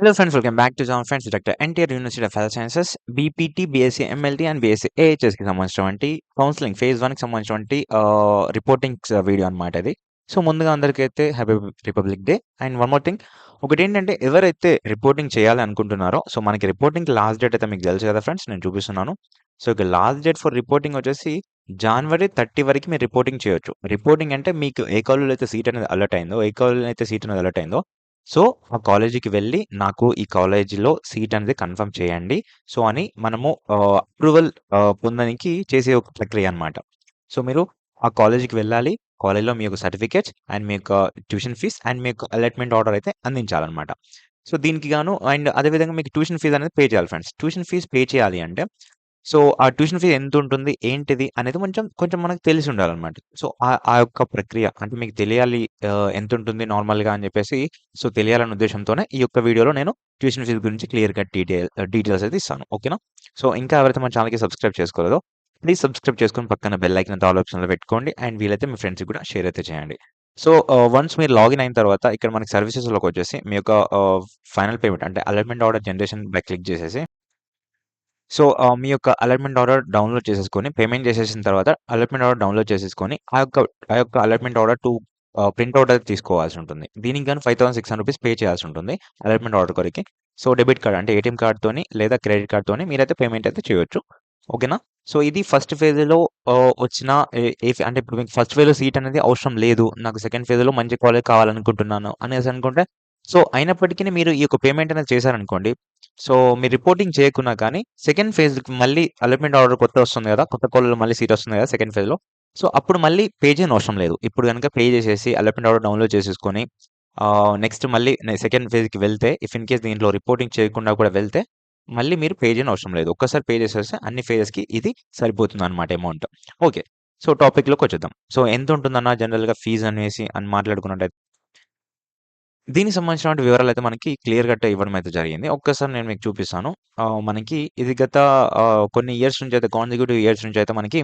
Hello friends, welcome back to John Friends Dr. NTR university of health sciences BPT BSc MLT and BSc ఏహెచ్ఎస్కి సంబంధించినటువంటి counselling phase వన్కి సంబంధించినటువంటి reporting video అనమాట ఇది. So ముందుగా అందరికైతే happy republic day and one more thing ఒకటి ఏంటంటే ఎవరైతే reporting చేయాలి అనుకుంటున్నారో సో మనకి రిపోర్టింగ్ లాస్ట్ డేట్ అయితే మీకు తెలుసు కదా ఫ్రెండ్స్ నేను చూపిస్తున్నాను. సో ఇక లాస్ట్ డేట్ ఫర్ రిపోర్టింగ్ వచ్చేసి జనవరి థర్టీ వరకు మీరు రిపోర్టింగ్ చేయొచ్చు. రిపోర్టింగ్ అంటే మీకు ఏ కాలేజీలో అయితే సీట్ అనేది అలర్ట్ అయిందో ఏ కాలేజీలో అయితే సీట్ అనేది అలర్ట్ అయిందో సో ఆ కాలేజీకి వెళ్ళి నాకు ఈ కాలేజీలో సీట్ అనేది కన్ఫర్మ్ చేయండి. సో అని మనము అప్రూవల్ పొందడానికి చేసే ఒక ప్రక్రియ అనమాట సో మీరు ఆ కాలేజీకి వెళ్ళాలి. కాలేజ్లో మీ యొక్క సర్టిఫికేట్స్ అండ్ మీ యొక్క ట్యూషన్ ఫీజ్ అండ్ మీ యొక్క అలాట్మెంట్ ఆర్డర్ అయితే అందించాలన్నమాట. సో దీనికి గాను అండ్ అదేవిధంగా మీకు ట్యూషన్ ఫీజ్ అనేది పే చేయాలి ఫ్రెండ్స్. ట్యూషన్ ఫీజ్ పే చేయాలి అంటే సో ఆ ట్యూషన్ ఫీజు ఎంత ఉంటుంది ఏంటిది అనేది కొంచెం కొంచెం మనకు తెలిసి ఉండాలన్నమాట సో ఆ ఆ యొక్క ప్రక్రియ అంటే మీకు తెలియాలి ఎంత ఉంటుంది నార్మల్‌గా అని చెప్పేసి సో తెలియాలనే ఉద్దేశంతోనే ఈ యొక్క వీడియోలో నేను ట్యూషన్ ఫీజు గురించి క్లియర్ కట్ డీటెయిల్ డీటెయిల్స్ అయితే ఇస్తాను. ఓకేనా? సో ఇంకా ఎవరైతే మన ఛానల్కి సబ్స్క్రైబ్ చేసుకోలేదో ప్లీజ్ సబ్స్క్రైబ్ చేసుకొని పక్కన బెల్ ఐకన్ ఆల్ ఆప్షన్‌లో పెట్టుకోండి. అండ్ వీలైతే మీ ఫ్రెండ్స్‌కి కూడా షేర్ అయితే చేయండి. సో వన్స్ మీరు లాగిన్ అయిన తర్వాత ఇక్కడ మనకి సర్వీసెస్‌లోకి వచ్చేసి మీ యొక్క ఫైనల్ పేమెంట్ అంటే allotment order generation by click చేసేసి సో మీ యొక్క అలాట్మెంట్ ఆర్డర్ డౌన్‌లోడ్ చేసేసుకొని పేమెంట్ చేసేసిన తర్వాత అలాట్మెంట్ ఆర్డర్ డౌన్‌లోడ్ చేసేసుకొని ఆ యొక్క ఆ యొక్క allotment order to print order అయితే తీసుకోవాల్సి ఉంటుంది. దీనికి కానీ ఫైవ్ థౌజండ్ సిక్స్ రూ. 5600 పే చేయాల్సి ఉంటుంది అలాట్మెంట్ ఆర్డర్ కొరికి సో డెబిట్ కార్డ్ అంటే ఏటీఎం కార్డ్‌తోని లేదా క్రెడిట్ కార్డ్‌తోని మీరైతే పేమెంట్ అయితే చేయొచ్చు. ఓకేనా? సో ఇది ఫస్ట్ ఫేజ్‌లో వచ్చిన ఏ అంటే ఇప్పుడు మీకు ఫస్ట్ ఫేజ్‌లో సీట్ అనేది అవసరం లేదు. నాకు సెకండ్ ఫేజ్‌లో మంచి కాలేజ్ కావాలనుకుంటున్నాను అనేసి అనుకుంటే సో అయినప్పటికీ మీరు ఈ యొక్క పేమెంట్ అనేది చేశారనుకోండి. సో మీరు రిపోర్టింగ్ చేయకున్నా కానీ సెకండ్ ఫేజ్‌కి మళ్ళీ అలాట్మెంట్ ఆర్డర్ కొత్త వస్తుంది కదా! కొత్త కాలేజ్‌లో మళ్ళీ సీట్ వస్తుంది కదా! సెకండ్ ఫేజ్‌లో. సో అప్పుడు మళ్ళీ పే చేయనవసరం లేదు. ఇప్పుడు కనుక పే చేసేసి అలాట్మెంట్ ఆర్డర్ డౌన్‌లోడ్ చేసేసుకొని నెక్స్ట్ మళ్ళీ సెకండ్ ఫేజ్‌కి వెళ్తే ఇఫ్ ఇన్ కేస్ దీంట్లో రిపోర్టింగ్ చేయకుండా కూడా వెళ్తే మళ్ళీ మీరు పే చేయనవసరం లేదు. ఒక్కసారి పే చేసేస్తే అన్ని ఫేజెస్‌కి ఇది సరిపోతుంది అనమాట అమౌంట్. ఓకే. సో టాపిక్‌లోకి వచ్చేద్దాం. సో ఎంత ఉంటుందన్న జనరల్‌గా ఫీజు అనేసి అని మాట్లాడుకున్నట్టయితే దీనికి సంబంధించినటువంటి వివరాలు అయితే మనకి క్లియర్ కట్ ఇవ్వడం అయితే జరిగింది. ఒక్కసారి నేను మీకు చూపిస్తాను. మనకి ఇది గత కొన్ని ఇయర్స్ నుంచి అయితే కాన్సిక్యూటివ్ ఇయర్స్ నుంచి అయితే మనకి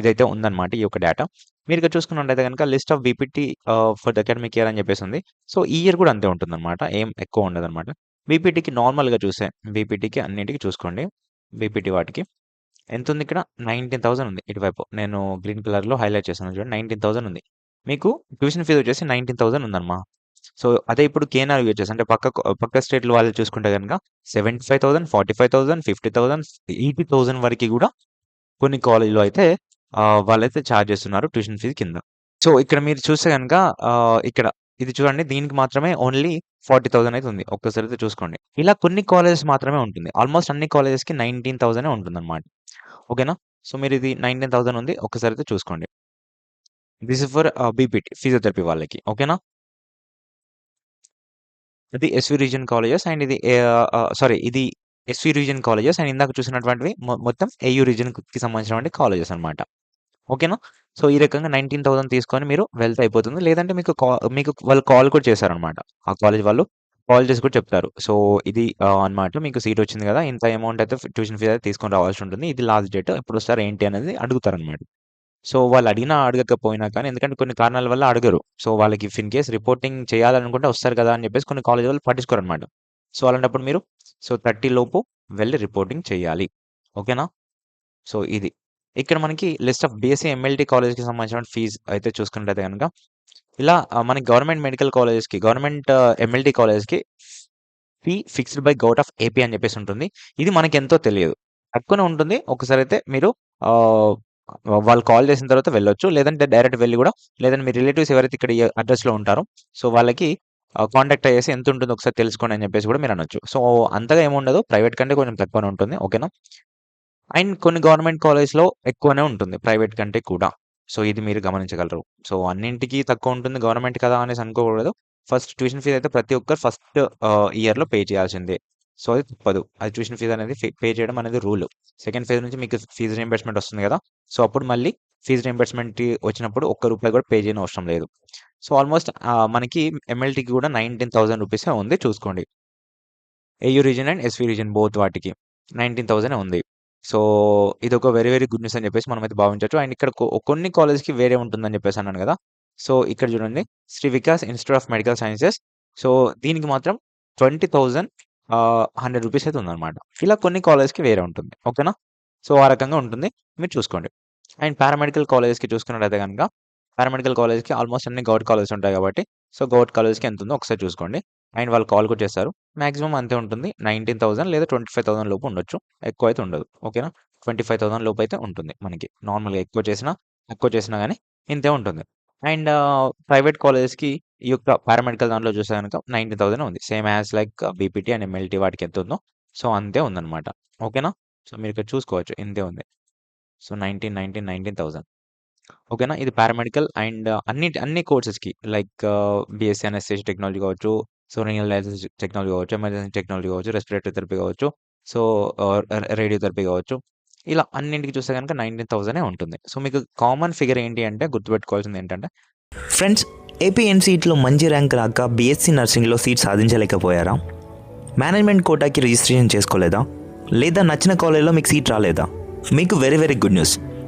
ఇదైతే ఉందన్నమాట ఈ యొక్క డేటా. మీరు ఇక్కడ చూసుకున్నట్టయితే కనుక list of BPT for the academic year అని చెప్పేసి ఉంది. సో ఈ ఇయర్ కూడా అంతే ఉంటుందన్నమాట. ఏం ఎక్కువ ఉండదన్నమాట. బీపీటీకి నార్మల్‌గా చూసే బీపీటీకి అన్నింటికి చూసుకోండి. బీపీటీ వాటికి ఎంత ఉంది ఇక్కడ 19,000 ఉంది ఇటువైపు. నేను గ్రీన్ కలర్‌లో హైలైట్ చేశాను చూడండి 19,000 ఉంది. మీకు ట్యూషన్ ఫీజు వచ్చేసి 19,000 ఉందమ్మా. సో అదే ఇప్పుడు కేఎన్ఆర్ యూహెచ్ఎస్ అంటే పక్క పక్క స్టేట్‌లో వాళ్ళు చూసుకుంటే కనుక seventy five thousand forty five thousand fifty thousand eighty thousand వరకు కూడా కొన్ని కాలేజ్‌లో అయితే వాళ్ళైతే ఛార్జ్ చేస్తున్నారు ట్యూషన్ ఫీజు కింద. సో ఇక్కడ మీరు చూస్తే కనుక ఇక్కడ ఇది చూడండి దీనికి మాత్రమే ఓన్లీ 40,000 అయితే ఉంది. ఒక్కసారి అయితే చూసుకోండి. ఇలా కొన్ని కాలేజెస్ మాత్రమే ఉంటుంది. ఆల్‌మోస్ట్ అన్ని కాలేజెస్‌కి నైన్టీన్ థౌసండ్ ఉంటుంది అనమాట ఓకేనా? సో మీరు ఇది 19,000 ఉంది. ఒక్కసారి అయితే చూసుకోండి. This is for BPT physiotherapy వాళ్ళకి. ఓకేనా? ఇది ఎస్‌వి రీజన్ కాలేజెస్ అండ్ ఇది eh, uh, uh, సారీ ఇది ఎస్‌వి రీజన్ కాలేజెస్ అండ్ ఇందాక చూసినటువంటివి మొ మొత్తం ఏయూ రీజన్కి సంబంధించినటువంటి కాలేజెస్ అనమాట ఓకేనా? సో ఈ రకంగా 19,000 తీసుకొని మీరు వెళ్తే అయిపోతుంది. లేదంటే మీకు మీకు వాళ్ళు కాల్ కూడా చేశారనమాట ఆ కాలేజ్ వాళ్ళు కాల్ చేసి కూడా చెప్తారు. సో ఇది uh, అనమాట మీకు సీట్ వచ్చింది కదా! ఇంత అమౌంట్ అయితే ట్యూషన్ ఫీజ్ అయితే తీసుకొని రావాల్సి ఉంటుంది. ఇది లాస్ట్ డేట్ ఎప్పుడు వస్తారు ఏంటి అనేది అడుగుతారనమాట సో వాళ్ళు అడిగినా అడగకపోయినా కానీ ఎందుకంటే కొన్ని కారణాల వల్ల అడగరు. సో వాళ్ళకి ఇఫ్ ఇన్ కేస్ రిపోర్టింగ్ చేయాలనుకుంటే వస్తారు కదా! అని చెప్పేసి కొన్ని కాలేజ్ వాళ్ళు పట్టించుకోరన్నమాట. సో అలాంటప్పుడు మీరు సో 30 లోపు వెళ్ళి రిపోర్టింగ్ చేయాలి. ఓకేనా? సో ఇది. ఇక్కడ మనకి లిస్ట్ ఆఫ్ బీఎస్సీ, ఎంఎల్టీ కాలేజ్‌కి సంబంధించిన ఫీజు అయితే చూసుకున్నట్లయితే కనుక ఇలా మనకి గవర్నమెంట్ మెడికల్ కాలేజెస్‌కి గవర్నమెంట్ ఎంఎల్టీ కాలేజ్‌కి fee fixed by govt of AP అని చెప్పేసి ఉంటుంది. ఇది మనకెంతో తెలియదు. తక్కువనే ఉంటుంది. ఒకసారి అయితే మీరు వాళ్ళు కాల్ చేసిన తర్వాత వెళ్ళొచ్చు. లేదంటే డైరెక్ట్ వెళ్ళి కూడా లేదంటే మీ రిలేటివ్స్ ఎవరైతే ఇక్కడ ఈ అడ్రస్లో ఉంటారో సో వాళ్ళకి కాంటాక్ట్ అయ్యేసి ఎంత ఉంటుందో ఒకసారి తెలుసుకోండి అని చెప్పేసి కూడా మీరు అనొచ్చు. సో అంతగా ఏముండదు ప్రైవేట్ కంటే కొంచెం తక్కువనే ఉంటుంది. ఓకేనా? అండ్ కొన్ని గవర్నమెంట్ కాలేజ్‌లో ఎక్కువనే ఉంటుంది. ప్రైవేట్ కంటే కూడా. సో ఇది మీరు గమనించగలరు. సో అన్నింటికి తక్కువ ఉంటుంది గవర్నమెంట్ కదా! అనేసి అనుకోకూడదు. ఫస్ట్ ట్యూషన్ ఫీజ్ అయితే ప్రతి ఒక్కరు ఫస్ట్ ఇయర్‌లో పే చేయాల్సిందే. సో అది తప్పదు. అది ట్యూషన్ ఫీజ్ అనేది పే చేయడం అనేది రూల్. సెకండ్ ఫేజ్ నుంచి మీకు ఫీజ్ రీఎంబర్స్మెంట్ వస్తుంది కదా! సో అప్పుడు మళ్ళీ ఫీజ్ రీఎంబర్స్మెంట్ వచ్చినప్పుడు ఒక్క రూపాయి కూడా పే చేయనవసరం లేదు. సో ఆల్‌మోస్ట్ మనకి ఎంఎల్టీకి కూడా 19,000 రూపీసే ఉంది చూసుకోండి. AU region and SV region both వాటికి 19,000 ఉంది. సో ఇది ఒక వెరీ వెరీ గుడ్ న్యూస్ అని చెప్పేసి మనం అయితే భావించవచ్చు అండ్ ఇక్కడ కొన్ని కాలేజ్‌కి వేరే ఉంటుందని చెప్పేసి అన్నాను కదా! సో ఇక్కడ చూడండి Shri Vikas institute of medical sciences. So దీనికి మాత్రం ట్వంటీ థౌజండ్ హండ్రెడ్ రూపీస్ అయితే ఉందన్నమాట. ఇలా కొన్ని కాలేజ్కి వేరే ఉంటుంది. ఓకేనా? సో ఆ రకంగా ఉంటుంది. మీరు చూసుకోండి. అండ్ పారామెడికల్ కాలేజెస్కి చూసుకున్నట్టయితే కనుక పారామెడికల్ కాలేజ్కి ఆల్మోస్ట్ అన్ని గవర్నమెంట్ కాలేజెస్ ఉంటాయి కాబట్టి సో గవర్నమెంట్ కాలేజ్కి ఎంత ఉందో ఒకసారి చూసుకోండి. అండ్ వాళ్ళు కాల్ కూడా చేస్తారు. మాక్సిమం అంతే ఉంటుంది. నైన్టీన్ థౌసండ్ లేదా ట్వంటీ ఫైవ్ థౌసండ్ లోపు ఉండొచ్చు. ఎక్కువ అయితే ఉండదు. ఓకేనా? ట్వంటీ ఫైవ్ థౌసండ్ లోపు అయితే ఉంటుంది మనకి. నార్మల్గా ఎక్కువ చేసినా ఎక్కువ చేసినా కానీ ఇంతే ఉంటుంది. అండ్ ప్రైవేట్ కాలేజెస్కి ఈ యొక్క పారామెడికల్ దాంట్లో చూస్తే కనుక నైన్టీన్ థౌసండ్ ఉంది. Same as like BPT and MLT వాటికి ఎంత ఉందో. సో అంతే ఉందన్నమాట. ఓకేనా? సో మీరు ఇక్కడ చూసుకోవచ్చు. ఇంతే ఉంది. So nineteen nineteen nineteen thousand. ఓకేనా? ఇది పారామెడికల్ అండ్ అన్ని అన్ని కోర్సెస్కి లైక్ బీఎస్సీ ఎన్ఎస్సీ టెక్నాలజీ కావచ్చు సో రియల్ టెక్నాలజీ కావచ్చు ఎమర్జెన్సీ టెక్నాలజీ కావచ్చు రెస్పిరేటరీ థెరపీ కావచ్చు సో రేడియో థెరపీ కావచ్చు ఇలా అన్నింటికి చూస్తే కనుక నైన్టీన్ థౌసండే ఉంటుంది. సో మీకు కామన్ ఫిగర్ ఏంటి అంటే గుర్తుపెట్టుకోవాల్సింది ఏంటంటే ఫ్రెండ్స్ ఏపీఎన్సీట్లో మంచి ర్యాంక్ రాక బీఎస్సీ నర్సింగ్లో సీట్ సాధించలేకపోయారా? మేనేజ్మెంట్ కోటాకి రిజిస్ట్రేషన్ చేసుకోలేదా? లేదా నచ్చిన కాలేజ్లో మీకు సీట్ రాలేదా? మీకు very very good news.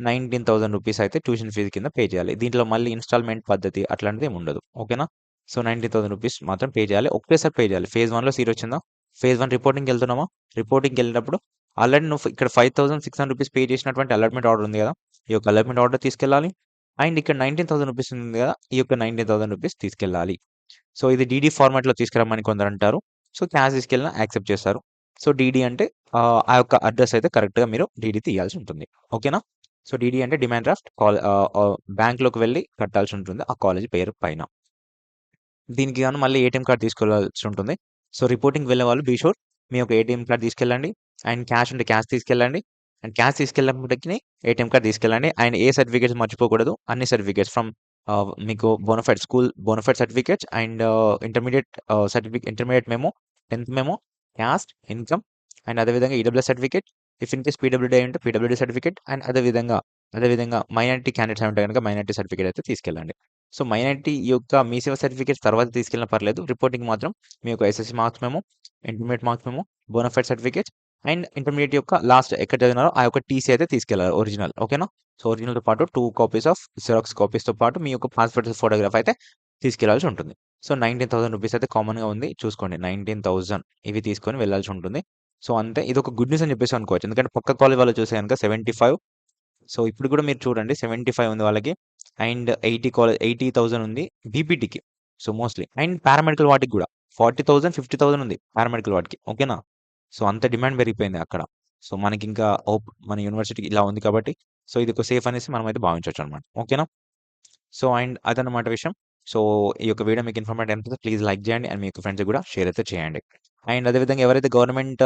Nineteen thousand rupees అయితే ట్యూషన్ ఫీజు కింద పే చేయాలి. దీంట్లో మళ్ళీ ఇన్స్టాల్మెంట్ పద్ధతి అట్లాంటిది ఏమి ఉండదు. ఓకేనా? సో నైన్టీన్ థౌసండ్ రూపీస్ మాత్రం పే చేయాలి. ఒకేసారి పే చేయాలి. ఫేజ్ వన్లో సీట్ వచ్చిందా? Phase one రిపోర్టింగ్కి వెళ్తున్నామా? రిపోర్టింగ్కి వెళ్ళినప్పుడు ఆల్రెడీ నువ్వు ఇక్కడ five thousand six hundred rupees pay చేసినటువంటి అలాట్మెంట్ ఆర్డర్ ఉంది కదా? ఈ యొక్క అలాట్మెంట్ ఆర్డర్ తీసుకెళ్ళాలి. అండ్ ఇక్కడ నైన్టీన్ థౌసండ్ రూపీస్ ఉంది కదా? ఈ యొక్క నైన్టీన్ థౌసండ్ రూపీస్ తీసుకెళ్ళాలి. సో ఇది డీడీ ఫార్మాట్లో తీసుకురమ్మని కొందరు అంటారు. సో క్యాష్ తీసుకెళ్ళినా యాక్సెప్ట్ చేస్తారు. సో డీడీ అంటే ఆ యొక్క అడ్రస్ అయితే కరెక్ట్గా మీరు డీడీ తీయాల్సి ఉంటుంది. ఓకేనా? సో డీడీ అంటే డిమాండ్ డ్రాఫ్ట్ కాల్ బ్యాంక్లోకి వెళ్ళి కట్టాల్సి ఉంటుంది. ఆ కాలేజ్ పేరు పైన. దీనికి గాను మళ్ళీ ఏటీఎం కార్డ్ తీసుకెళ్ళాల్సి ఉంటుంది. సో రిపోర్టింగ్ వెళ్ళే వాళ్ళు బీ షూర్ మీ యొక్క ఏటీఎం కార్డ్ తీసుకెళ్ళండి. అండ్ క్యాష్ ఉంటే క్యాష్ తీసుకెళ్ళండి. అండ్ క్యాష్ తీసుకెళ్ళినప్పటికీ ఏటీఎం కార్డ్ తీసుకెళ్ళండి. అండ్ ఏ సర్టిఫికేట్స్ మర్చిపోకూడదు. అన్ని సర్టిఫికేట్స్ ఫ్రమ్ uh, మీకు bonafide school bonafide certificates and intermediate certificate intermediate మేము టెన్త్ మేము క్యాస్ట్ ఇన్కమ్ అండ్ అదేవిధంగా EWS certificate if in case PWD ఉంటే పీడబ్ల్యూడీ సర్టిఫికేట్ అండ్ అదేవిధంగా అదేవిధంగా మైనారిటీ క్యాండిడేట్స్ ఉంటే కనుక మైనారిటీ సర్టిఫికేట్ అయితే తీసుకెళ్ళండి. సో మైనారిటీ యొక్క మీ సేవ సర్టిఫికేట్ తర్వాత తీసుకెళ్ళిన పర్లేదు. రిపోర్టింగ్ మాత్రం మీ యొక్క ఎస్ఎస్సి మార్క్స్ మేము ఇంటర్మీడియట్ మార్క్స్ మేము బోనఫైడ్ సర్టిఫికేట్ అండ్ ఇంటర్మీడియట్ యొక్క లాస్ట్ ఎక్కడ చదివినారో ఆ యొక్క టీసీ అయితే తీసుకెళ్ళాలి ఒరిజినల్ ఓకేనా సో ఒరిజినల్తో పాటు టూ కాపీస్ ఆఫ్ జిరాక్స్ కాపీస్తో పాటు మీ యొక్క పాస్పోర్ట్ ఫోటోగ్రాఫ్ అయితే తీసుకెళ్ళాల్సి ఉంటుంది. సో నైన్టీన్ థౌసండ్ రూపీస్ అయితే కామన్గా ఉంది. చూసుకోండి. నైన్టీన్ థౌసండ్ ఇవి తీసుకొని వెళ్ళాల్సి ఉంటుంది. సో అంతే. ఇది ఒక గుడ్ న్యూస్ అని చెప్పేసి అనుకోవచ్చు. ఎందుకంటే పక్క కాలేజ్ వాళ్ళు చూసే కనుక సెవెంటీ ఫైవ్. సో ఇప్పుడు కూడా మీరు చూడండి. సెవెంటీ ఫైవ్ ఉంది వాళ్ళకి. And eighty college eighty thousand ఉంది బీపీటీకి. So mostly. అండ్ పారామెడికల్ వాటికి కూడా. ఫార్టీ థౌసండ్ ఫిఫ్టీ థౌసండ్ ఉంది పారామెడికల్ వాటికి. ఓకేనా? సో అంత డిమాండ్ పెరిగిపోయింది అక్కడ. సో మనకి ఇంకా ఓప్ మన యూనివర్సిటీకి ఇలా ఉంది కాబట్టి. సో ఇది ఒక సేఫ్ అనేసి మనం అయితే భావించవచ్చు అనమాట ఓకేనా? సో అండ్ అదనమాట విషయం. సో ఈ యొక్క వీడియో మీకు ఇన్ఫర్మేటివ్ అనిపిస్తే ప్లీజ్ లైక్ చేయండి అండ్ మీ యొక్క ఫ్రెండ్స్ కూడా షేర్ అయితే చేయండి. అండ్ అదేవిధంగా ఎవరైతే గవర్నమెంట్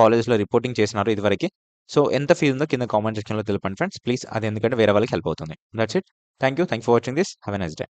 కాలేజెస్లో రిపోర్టింగ్ చేసినారో ఇదివరకు సో ఎంత ఫీజు ఉందో కింద కామెంట్ సెక్షన్లో తెలపండి ఫ్రెండ్స్. ప్లీజ్ అది ఎందుకంటే వేరే వాళ్ళకి హెల్ప్ అవుతుంది. That's it. Thank you thank for watching this. Have a nice day.